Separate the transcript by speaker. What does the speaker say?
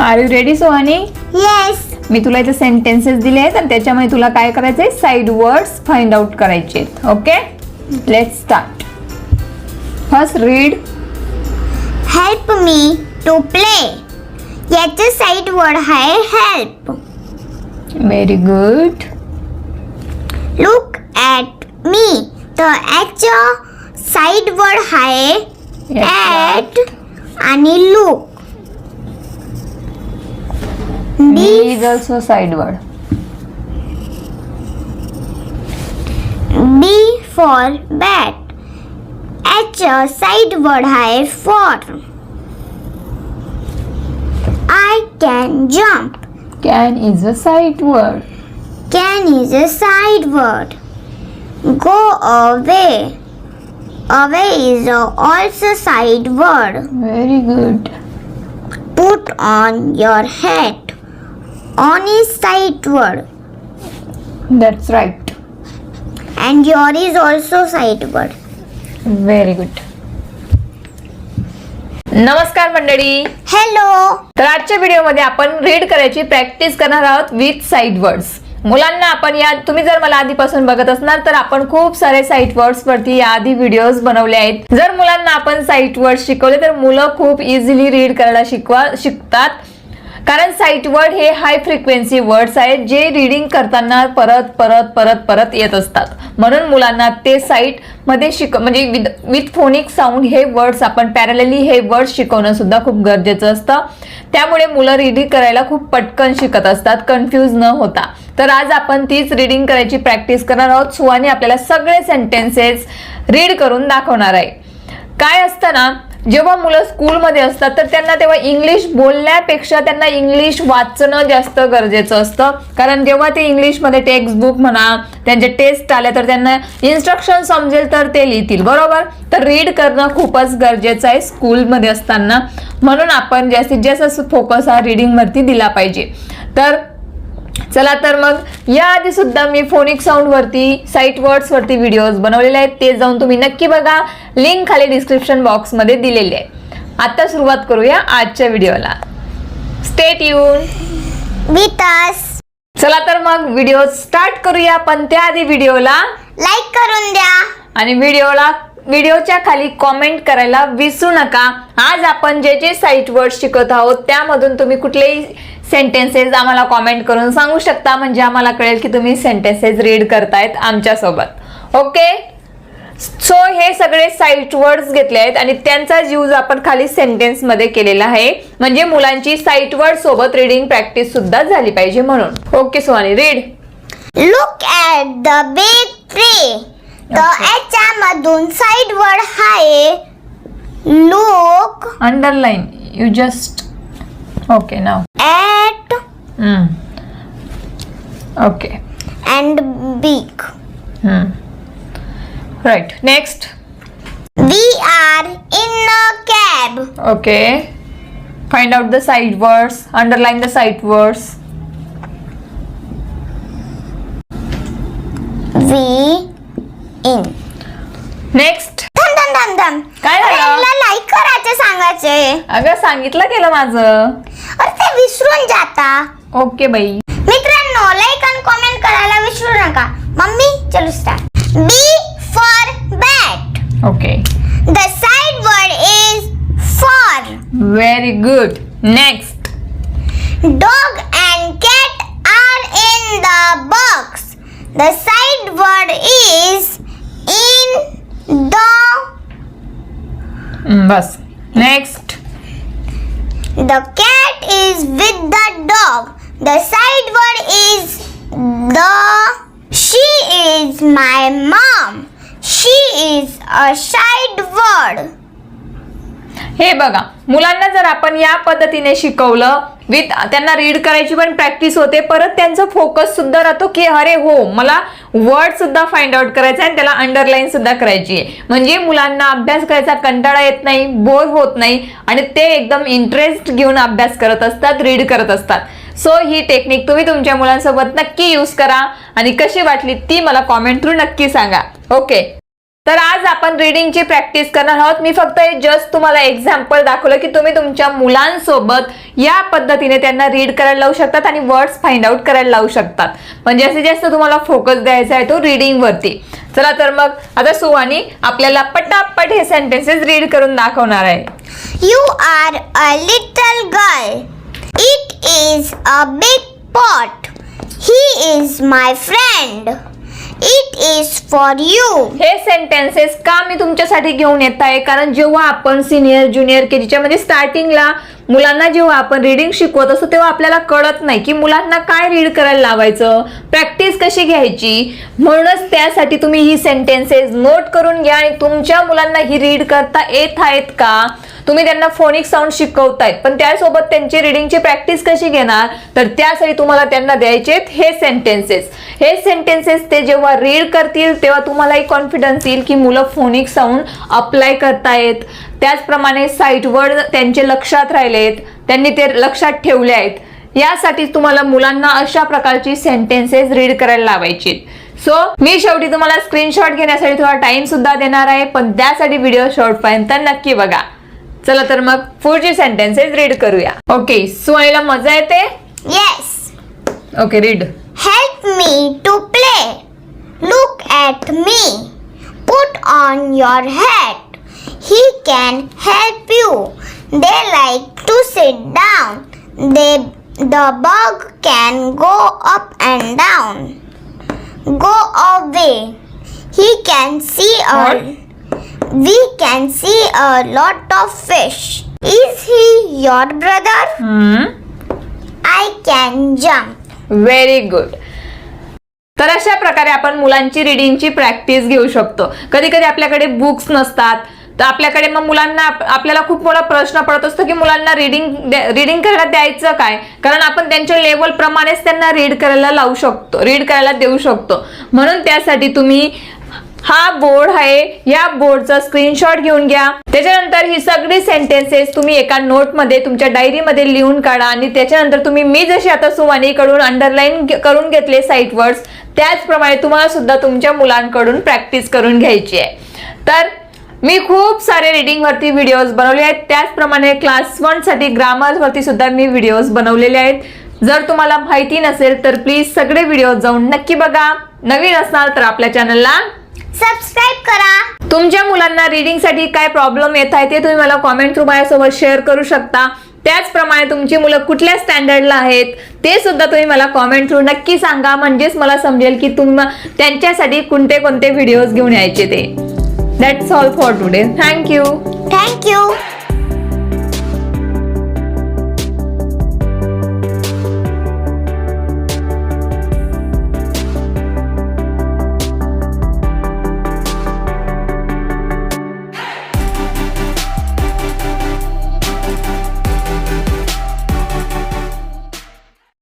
Speaker 1: Are you ready Sohani
Speaker 2: yes
Speaker 1: मी तुला इथे sentences दिले आहेत आणि त्याच्यामध्ये तुला काय करायचंय? साईड वर्ड्स फाइंड आउट करायचे okay let start first read
Speaker 2: help me to play याचे साईड वर्ड आहे help
Speaker 1: very good
Speaker 2: look at me तर याचं साईड वर्ड आहे ॲट आणि look
Speaker 1: B is also sideward.
Speaker 2: B for bat. H a sideward high for. I can jump.
Speaker 1: Can is a sight word.
Speaker 2: Can is a sight word. Go away. Away is a also sight word.
Speaker 1: Very good.
Speaker 2: Put on your hat. On is side word.
Speaker 1: That's right
Speaker 2: And your is also side word.
Speaker 1: Very good नमस्कार मंडळी
Speaker 2: Hello.
Speaker 1: तर आजच्या व्हिडिओमध्ये आपण read करायची practice करणार आहोत with side words मुलांना आपण या तुम्ही जर मला आधीपासून बघत असणार तर आपण खूप सारे साईट वर्ड्स वरती याआधी व्हिडिओज बनवले आहेत जर मुलांना आपण साईट वर्ड शिकवले तर मुलं खूप इझिली रीड करायला शिकवा शिकतात कारण साईट वर्ड हे हाय फ्रिक्वेन्सी वर्ड्स आहेत जे रीडिंग करताना परत परत परत परत येत असतात. म्हणून मुलांना ते साईटमध्ये शिक म्हणजे विथ विथ फोनिक साऊंड हे वर्ड्स आपण पॅरलली हे वर्ड्स शिकवणं सुद्धा खूप गरजेचं असतं. त्यामुळे मुलं रीडिंग करायला खूप पटकन शिकत असतात कन्फ्यूज न होता. तर आज आपण तीच रीडिंग करायची प्रॅक्टिस करणार आहोत. सुहाने आपल्याला सगळे सेंटेन्सेस रीड करून दाखवणार आहे. काय असतं ना जेव्हा मुलं स्कूलमध्ये असतात तर त्यांना तेव्हा इंग्लिश बोलण्यापेक्षा त्यांना इंग्लिश वाचणं जास्त गरजेचं असतं. कारण जेव्हा ते इंग्लिशमध्ये टेक्स्टबुक म्हणा त्यांचे टेस्ट आले तर त्यांना इन्स्ट्रक्शन समजेल तर ते लिहितील बरोबर? तर रीड करणं खूपच गरजेचं आहे स्कूलमध्ये असताना. म्हणून आपण जास्तीत जास्त फोकस हा रीडिंगवरती दिला पाहिजे. तर चला तर मग याआधी सुद्धा मी फोनिक साऊंड वरती साईट वर्ड्स वरती व्हिडिओज बनवलेले आहेत ते जाऊन तुम्ही नक्की बघा लिंक खाली डिस्क्रिप्शन बॉक्समध्ये दिलेली आहे आता सुरुवात करूया आजच्या व्हिडिओला स्टेट येऊन. चला तर मग व्हिडिओ स्टार्ट करूया पण त्याआधी व्हिडिओला
Speaker 2: Like करून द्या.
Speaker 1: आणि व्हिडिओला व्हिडिओच्या खाली कॉमेंट करायला विसरू नका. आज आपण जे जे साईट वर्ड शिकत आहोत त्यामधून तुम्ही कुठलेही सेंटेन्सेस आम्हाला कॉमेंट करून सांगू शकता. म्हणजे आम्हाला कळेल की तुम्ही सेंटेन्सेस रीड करतायत आमच्यासोबत. ओके सो हे सगळे साईट वर्ड्स घेतले आहेत आणि त्यांचाच यूज आपण खाली सेंटेन्समध्ये केलेला आहे. म्हणजे मुलांची साईट वर्ड सोबत रीडिंग प्रॅक्टिस सुद्धा झाली पाहिजे म्हणून. Okay Sohani read
Speaker 2: look at the big tree तर याच्यामधून साईड वर्ड आहे look
Speaker 1: underline you just okay now
Speaker 2: at
Speaker 1: okay
Speaker 2: and big
Speaker 1: right next
Speaker 2: We are in a cab.
Speaker 1: Okay find out the side words underline the side words
Speaker 2: We in.
Speaker 1: Next
Speaker 2: थांब थांब थांब थांब
Speaker 1: काय झालं?
Speaker 2: Like करायचे सांगायचे.
Speaker 1: अगं सांगितलं केलं माझं.
Speaker 2: अरे ते विसरून जाता
Speaker 1: ओके बाई.
Speaker 2: मित्रांनो लाईक आणि कॉमेंट करायला विसरू नका. मम्मी चलो start B for bat
Speaker 1: okay
Speaker 2: the side word is for
Speaker 1: very good next
Speaker 2: Dog and cat are in the box. The side word is in the.
Speaker 1: Bus next
Speaker 2: The cat is with the dog. The side word is the. She is my mom. She is a side word.
Speaker 1: हे बघा मुलांना जर आपण या पद्धतीने शिकवलं with त्यांना read करायची पण प्रॅक्टिस होते परत त्यांचा फोकस सुद्धा राहतो की अरे हो मला वर्ड सुद्धा फाइंड आउट करायचा आहे आणि त्याला अंडरलाईन सुद्धा करायची आहे. म्हणजे मुलांना अभ्यास करायचा कंटाळा येत नाही बोर होत नाही आणि ते एकदम इंटरेस्ट घेऊन अभ्यास करत असतात रीड करत असतात. सो ही टेक्निक तुम्ही तुमच्या मुलांसोबत नक्की यूज करा आणि कशी वाटली ती मला कॉमेंट थ्रू नक्की सांगा. ओके तर आज आपण रिडिंगची प्रॅक्टिस करणार आहोत. मी फक्त जस्ट तुम्हाला एक्झाम्पल दाखवलं की तुम्ही तुमच्या मुलांसोबत या पद्धतीने त्यांना रीड करायला लावू शकतात आणि वर्ड्स फाइंड आउट करायला लावू शकतात. म्हणजे जास्तीत जास्त तुम्हाला फोकस द्यायचा आहे तो रिडिंगवरती चला तर मग आता सुहानी आपल्याला पटापट हे सेंटेन्सेस रीड करून दाखवणार आहे.
Speaker 2: You are a little girl it is a big pot he is my friend it is for you
Speaker 1: हे सेंटेन्सेस का मी तुमच्यासाठी घेऊन येत आहे? कारण जेव्हा आपण सिनियर ज्युनियर के जीच्या म्हणजे स्टार्टिंगला मुलांना जेव्हा आपण रिडिंग शिकवत असतो तेव्हा आपल्याला कळत नाही की मुलांना काय रीड करायला लावायचं. प्रॅक्टिस कशी घ्यायची? म्हणूनच त्यासाठी तुम्ही ही सेंटेन्सेस नोट करून घ्या आणि तुमच्या मुलांना ही रीड करता येत आहेत का? तुम्ही त्यांना फोनिक साऊंड शिकवतायत. पण त्यासोबत त्यांची रिडिंगची प्रॅक्टिस कशी घेणार? तर त्यासाठी तुम्हाला त्यांना द्यायचे हे सेंटेन्सेस हे सेंटेन्सेस ते जेव्हा रीड करतील तेव्हा तुम्हालाही कॉन्फिडन्स येईल की मुलं फोनिक साऊंड अप्लाय करतायत. त्याचप्रमाणे साईटवर त्यांचे लक्षात राहिलेत. त्यांनी ते लक्षात ठेवले आहेत. यासाठी तुम्हाला मुलांना अशा प्रकारची सेंटेन्सेस रीड करायला लावायची सो मी शेवटी तुम्हाला स्क्रीनशॉट घेण्यासाठी थोडा टाइम सुद्धा देणार आहे. पण त्यासाठी व्हिडिओ शेवटपर्यंत नक्की बघा. चला तर मग पुढचे सेंटेन्सेस रीड करूया. ओके सो आईला मजा येते?
Speaker 2: Yes
Speaker 1: okay read
Speaker 2: help me to play look at me put on your hat he can help you they like to set down they the bug can go up and down go away he can see all We can see a lot of fish. Is he your brother? I can jump.
Speaker 1: Very good तर अशा प्रकारे आपण मुलांची रिडिंगची practice घेऊ शकतो कधी कधी आपल्याकडे बुक्स नसतात तर आपल्याकडे मग मुलांना आप- आपल्याला खूप मोठा प्रश्न पडत असतो की मुलांना रिडिंग रिडिंग करायला द्यायचं काय कारण आपण त्यांच्या लेवल प्रमाणेच त्यांना रीड करायला लावू शकतो रीड करायला देऊ शकतो म्हणून त्यासाठी तुम्ही हा बोर्ड आहे. या बोर्डचा स्क्रीनशॉट घेऊन घ्या. त्याच्यानंतर ही सगळी सेंटेन्सेस तुम्ही एका नोटमध्ये तुमच्या डायरीमध्ये लिहून काढा आणि त्याच्यानंतर तुम्ही मी जशी आता सुवानीकडून अंडरलाईन करून घेतले साईट वर्ड्स त्याचप्रमाणे तुम्हाला सुद्धा तुमच्या मुलांकडून प्रॅक्टिस करून घ्यायची आहे. तर मी खूप सारे रिडिंगवरती व्हिडिओज बनवले आहेत. त्याचप्रमाणे क्लास वनसाठी साठी सुद्धा मी व्हिडिओज बनवलेले आहेत. जर तुम्हाला माहिती नसेल तर प्लीज सगळे व्हिडिओ जाऊन नक्की बघा. नवीन असणार तर आपल्या चॅनलला
Speaker 2: सबस्क्राईब करा.
Speaker 1: तुमच्या मुलांना रिडिंगसाठी काय प्रॉब्लेम येत आहे ते तुम्ही मला कॉमेंट थ्रू माझ्यासोबत शेअर करू शकता. त्याचप्रमाणे तुमची मुलं कुठल्या स्टँडर्डला आहेत ते सुद्धा तुम्ही मला कॉमेंट थ्रू नक्की सांगा. म्हणजेच मला समजेल की तुम त्यांच्यासाठी कोणते कोणते व्हिडिओज घेऊन यायचे ते. That's all for today thank you
Speaker 2: thank you